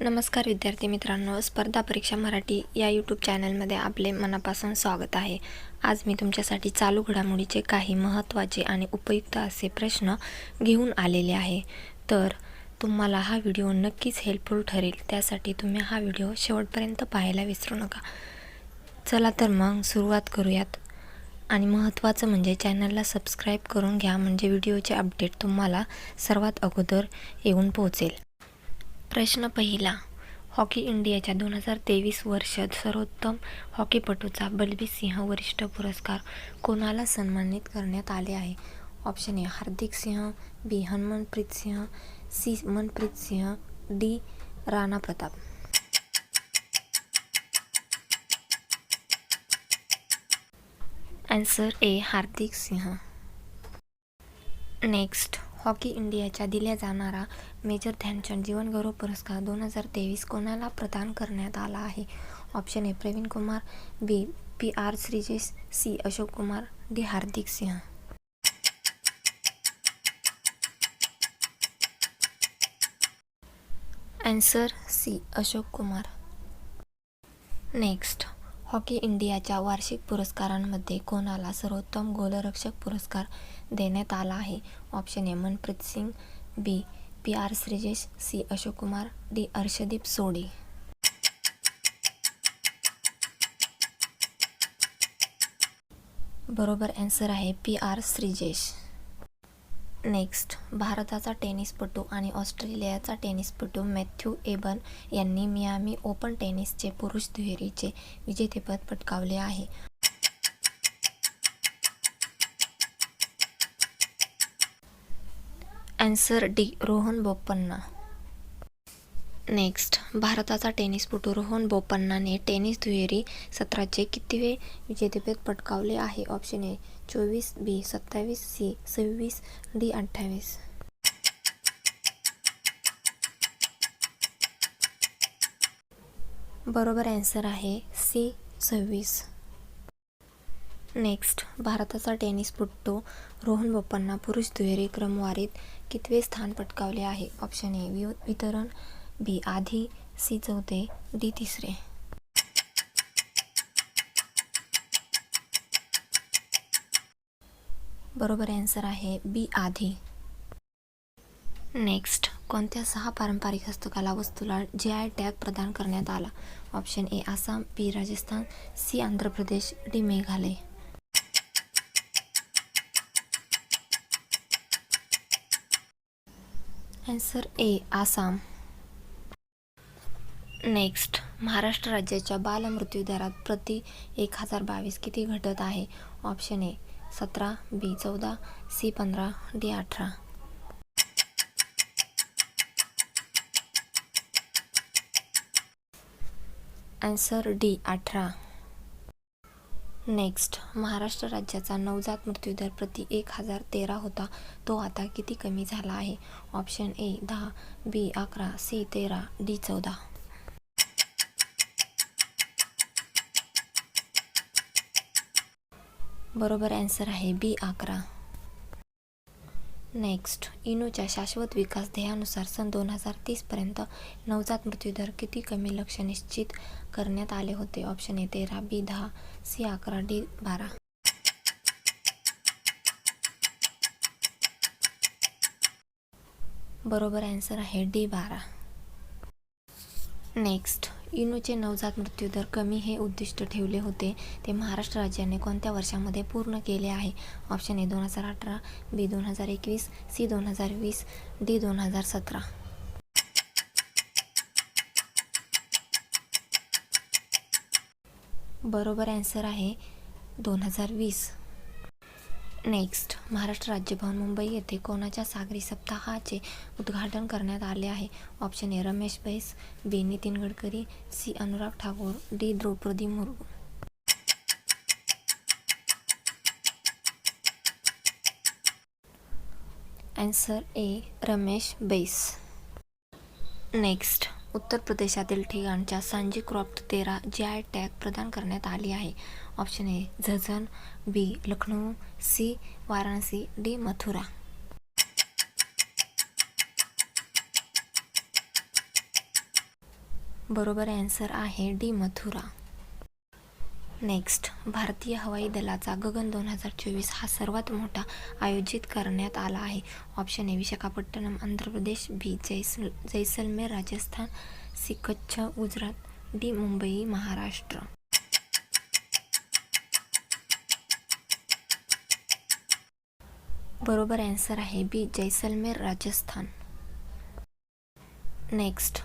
नमस्कार विद्यार्थी मित्रांनो स्पर्धा परीक्षा मराठी या यूट्यूब चॅनलमध्ये आपले मनापासून स्वागत आहे. आज मी तुमच्यासाठी चालू घडामोडीचे काही महत्त्वाचे आणि उपयुक्त असे प्रश्न घेऊन आलेले आहे. तर तुम्हाला हा व्हिडिओ नक्कीच हेल्पफुल ठरेल. त्यासाठी तुम्ही हा व्हिडिओ शेवटपर्यंत पाहायला विसरू नका. चला तर मग सुरुवात करूयात. आणि महत्त्वाचं म्हणजे चॅनलला सबस्क्राईब करून घ्या म्हणजे व्हिडिओचे अपडेट तुम्हाला सर्वात अगोदर येऊन पोहोचेल. प्रश्न पहिला. हॉकी इंडियाच्या दोन हजार तेवीस वर्षात सर्वोत्तम हॉकीपटूचा बलबीर सिंह वरिष्ठ पुरस्कार कोणाला सन्मानित करण्यात आले आहे? Option A Hardik Singh B Harmanpreet Singh C Manpreet Singh D Rana Pratap. Answer A Hardik Singh. Next hockey इंडियाच्या दिल्या जाणारा मेजर ध्यानचंद जीवनगौरव पुरस्कार दोन हजार तेवीस कोणाला प्रदान करण्यात आला आहे? Option A Praveen Kumar B P R Sreejesh C Ashok Kumar D Hardik Singh. Answer C Ashok Kumar. Next hockey इंडियाच्या वार्षिक पुरस्कारांमध्ये कोणाला सर्वोत्तम गोलरक्षक पुरस्कार देण्यात आला आहे? Option A Manpreet Singh B P R Sreejesh C Ashok Kumar D Arshdeep Sodhi बरोबर ॲन्सर आहे पी आर श्रीजेश. नेक्स्ट. भारताचा टेनिसपटू आणि ऑस्ट्रेलियाचा टेनिसपटू मॅथ्यू एबन यांनी मियामी ओपन टेनिसचे पुरुष दुहेरीचे विजेतेपद पटकावले आहे. Answer D Rohan Bopanna next भारताचा टेनिसपटू रोहन बोपन्नाने टेनिस दुहेरी सत्राचे कितवे विजेतेपद पटकावले आहे? ऑप्शन ए चोवीस बी सत्तावीस सी सव्वीस डी अठ्ठावीस. बरोबर ॲन्सर आहे सी सव्वीस. नेक्स्ट भारताचा टेनिसपटू रोहन बोपन्ना पुरुष दुहेरी क्रमवारीत कितवे स्थान पटकावले आहे? ऑप्शन ए वि वितरण बी आधी सी चौथे डी तिसरे. बरोबर आन्सर आहे बी आधी. नेक्स्ट कोणत्या सहा पारंपरिक हस्तकला वस्तूला जे आय टॅग प्रदान करण्यात आला? Option A Assam B Rajasthan C Andhra Pradesh D Meghalaya. Answer A Assam. Next Maharashtra राज्याच्या बालमृत्यू दरात प्रति एक हजार बावीस किती घटत आहे? ऑप्शन ए सतरा बी चौदा सी पंधरा डी अठरा. आन्सर डी अठरा. नेक्स्ट महाराष्ट्र राज्याचा नवजात मृत्यूदर प्रति एक हजार तेरा होता. तो आता किती कमी झाला आहे? ऑप्शन ए दहा बी अकरा सी तेरा डी चौदा. बरोबर ॲन्सर आहे बी अकरा. नेक्स्ट इनोच्या शाश्वत विकास ध्येयानुसार सन दोन हजार तीसपर्यंत नवजात मृत्यूदर किती कमी लक्ष निश्चित करण्यात आले होते? ऑप्शन ए तेरा बी दहा सी अकरा डी बारा. बरोबर ॲन्सर आहे डी बारा. नेक्स्ट इनूचे नवजात मृत्यूदर कमी हे उद्दिष्ट ठेवले होते. ते महाराष्ट्र राज्याने कोणत्या वर्षामध्ये पूर्ण केले आहे? ऑप्शन ए दोन हजार अठरा बी दोन हजार एकवीस सी दोन हजार वीस डी दोन हजार सतरा. बरोबर ॲन्सर आहे दोन हजार वीस. नेक्स्ट महाराष्ट्र राज्यभवन मुंबई येथे कोणाच्या सागरी सप्ताहाचे उद्घाटन करण्यात आले आहे? Option A Ramesh Bais B Nitin Gadkari C Anurag Thakur D Droupadi Murmu. Answer A Ramesh Bais. Next Uttar प्रदेशातील ठिकाणच्या सांजी क्रॉफ्ट तेरा जी आय टॅग प्रदान करण्यात आली आहे. Option A झझन. B Lucknow C Varanasi. D Mathura. बरोबर answer आहे D Mathura. Next भारतीय हवाई दलाचा गगन दोन हजार चोवीस हा सर्वात मोठा आयोजित करण्यात आला आहे. Option A Visakhapatnam Andhra Pradesh B Jesal Jaisalmer Rajasthan C Kutch Gujarat D Mumbai Maharashtra. बरोबर ॲन्सर आहे बी जैसलमेर राजस्थान. नेक्स्ट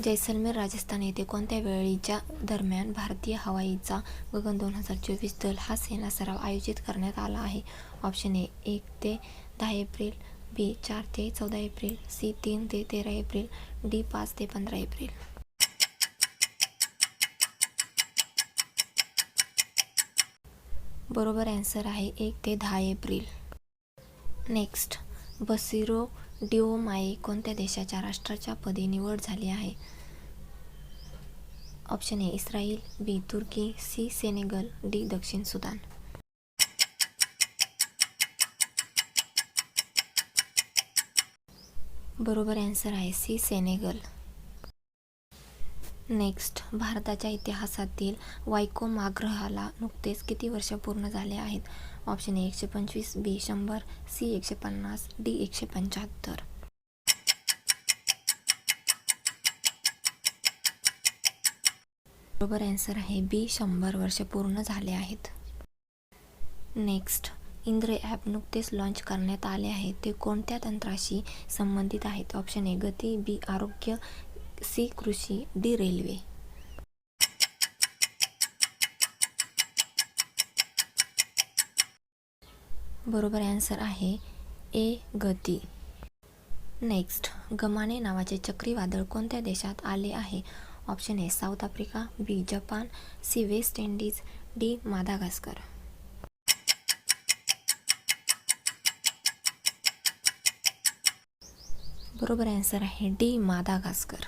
जैसलमेर राजस्थान येथे कोणत्या वेळीच्या दरम्यान भारतीय हवाईचा गगन दोन हजार चोवीस दल हा सेना सराव आयोजित करण्यात आला आहे? ऑप्शन ए एक ते दहा एप्रिल बी चार ते चौदा एप्रिल सी तीन ते तेरा एप्रिल डी पाच ते पंधरा एप्रिल. बरोबर ॲन्सर आहे एक ते दहा एप्रिल. नेक्स्ट बसिरो डिओमाये कोणत्या देशाच्या राष्ट्राच्या पदी निवड झाली आहे? Option A Israel B Turkey C Senegal D दक्षिण सुदान. बरोबर ॲन्सर आहे सी सेनेगल. नेक्स्ट भारताच्या इतिहासातील वायकोमाग्रहाला नुकतेच किती वर्ष पूर्ण झाले आहेत? ऑप्शन ए एकशे पंचवीस. बी शंभर. सी एकशे पन्नास. डी एकशे पंच्याहत्तर. बरोबर ॲन्सर आहे बी शंभर वर्ष पूर्ण झाले आहेत. नेक्स्ट इंद्र ॲप नुकतेच लॉन्च करण्यात आले आहे. ते कोणत्या तंत्राशी संबंधित आहेत? ऑप्शन ए गती. बी आरोग्य. सी कृषी डी रेल्वे. बरोबर ॲन्सर आहे ए गती. नेक्स्ट गमाने नावाचे चक्रीवादळ कोणत्या देशात आले आहे? Option A South Africa B Japan C West Indies D Madagascar बरोबर ॲन्सर आहे डी मादागास्कर